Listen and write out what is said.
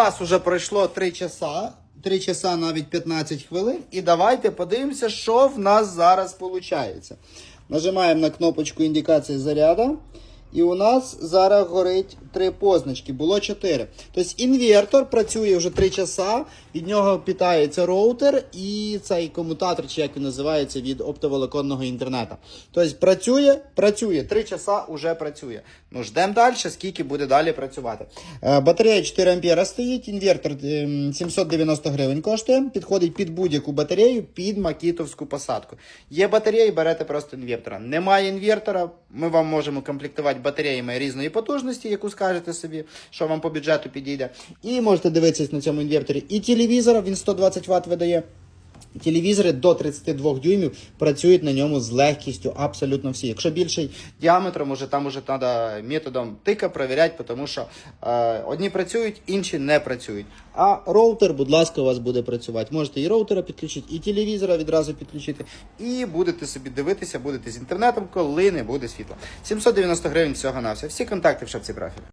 Нас вже пройшло 3 часа, 3 часа навіть 15 хвилин. І давайте подивимося, що в нас зараз виходить. Нажимаємо на кнопочку індикації заряду. І у нас зараз горить три позначки, було чотири. Тобто інвертор працює вже 3 часа, від нього питається роутер і цей комутатор, чи як він називається, від оптоволоконного інтернету. Тобто працює, працює, 3 часа вже працює. Ну, ждемо далі, скільки буде далі працювати. Е, Батарея 4 ампера стоїть, інвертор ем, 790 гривень коштує, підходить під будь-яку батарею, під макітовську посадку. Є батареї, берете просто інвертора. Немає інвертора, ми вам можемо комплектувати батареями різної потужності, яку скажете собі, що вам по бюджету підійде. І можете дивитися на цьому інверторі і телевізора, він 120 Вт видає. Телевізори до 32 дюймів працюють на ньому з легкістю абсолютно всі. Якщо більший діаметром, може там уже треба методом тика перевіряти, тому що е, одні працюють, інші не працюють. А роутер, будь ласка, у вас буде працювати. Можете і роутера підключити, і телевізора відразу підключити, і будете собі дивитися, будете з інтернетом, коли не буде світла. 790 гривень всього на все. Всі контакти в шапці профілю.